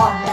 와.